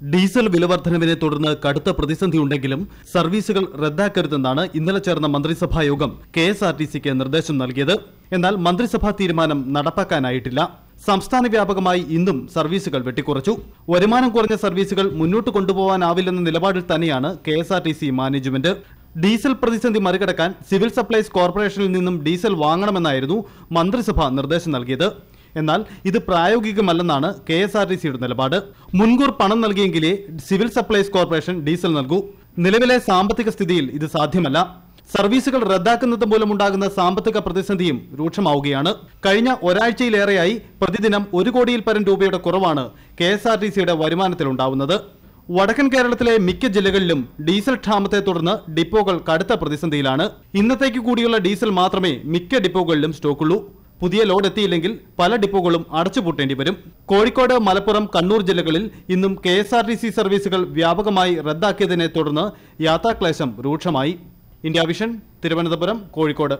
Diesel വിലവർദ്ധനവിനെ തുടർന്ന് കടുത്ത പ്രതിസന്ധിയുണ്ടെങ്കിലും സർവീസുകൾ റദ്ദാക്കരുതെന്നാണ് ഇന്നലെ ചേർന്ന മന്ത്രിസഭാ യോഗം കെ എസ് ആർ ടി സിക്ക് നിർദ്ദേശം നൽകിയത്. എന്നാൽ മന്ത്രിസഭാ തീരുമാനം നടപ്പാക്കാനായിട്ടില്ല. സംസ്ഥാന വ്യാപകമായി ഇന്നും സർവീസുകൾ വെട്ടിക്കുറച്ചു. വരുമാനം കുറഞ്ഞ സർവീസുകൾ മുന്നോട്ട് കൊണ്ടുപോകാനാവില്ലെന്ന നിലപാടിൽ തന്നെയാണ് K S R T C management. Diesel പ്രതിസന്ധി മറികടക്കാൻ സിവിൽ സപ്ലൈസ് കോർപ്പറേഷനിൽ നിന്നും ഡീസൽ വാങ്ങണമെന്നായിരുന്നു മന്ത്രിസഭ നിർദ്ദേശം നൽകിയത്. എന്നാൽ ഇത് പ്രായോഗികമല്ലെന്നാണ് കെ എസ് ആർ ടി സിയുടെ നിലപാട്. മുൻകൂർ പണം നൽകിയെങ്കിലേ സിവിൽ സപ്ലൈസ് കോർപ്പറേഷൻ ഡീസൽ നൽകൂ. നിലവിലെ സാമ്പത്തിക സ്ഥിതിയിൽ ഇത് സാധ്യമല്ല. സർവീസുകൾ റദ്ദാക്കുന്നത് മൂലമുണ്ടാകുന്ന സാമ്പത്തിക പ്രതിസന്ധിയും രൂക്ഷമാവുകയാണ്. കഴിഞ്ഞ ഒരാഴ്ചയിലേറെയായി പ്രതിദിനം ഒരു കോടിയിൽ പരം രൂപയുടെ കുറവാണ് കെ എസ് ആർ ടി സിയുടെ വരുമാനത്തിലുണ്ടാവുന്നത് വടക്കൻ കേരളത്തിലെ മിക്ക ജില്ലകളിലും ഡീസൽ ക്ഷാമത്തെ തുടർന്ന് ഡിപ്പോകൾ കടുത്ത പ്രതിസന്ധിയിലാണ്. ഇന്നത്തേക്ക് കൂടിയുള്ള ഡീസൽ മാത്രമേ മിക്ക ഡിപ്പോകളിലും സ്റ്റോക്കുള്ളൂ. പുതിയ ലോഡ് എത്തിയില്ലെങ്കിൽ പല ഡിപ്പോകളും അടച്ചുപൂട്ടേണ്ടി വരും. കോഴിക്കോട് മലപ്പുറം കണ്ണൂർ ജില്ലകളിൽ ഇന്നും K S R T C സർവീസുകൾ വ്യാപകമായി റദ്ദാക്കിയതിനെ തുടർന്ന് യാത്രാക്ലേശം രൂക്ഷമായി. India Vision Thiruvananthapuram Kozhikode.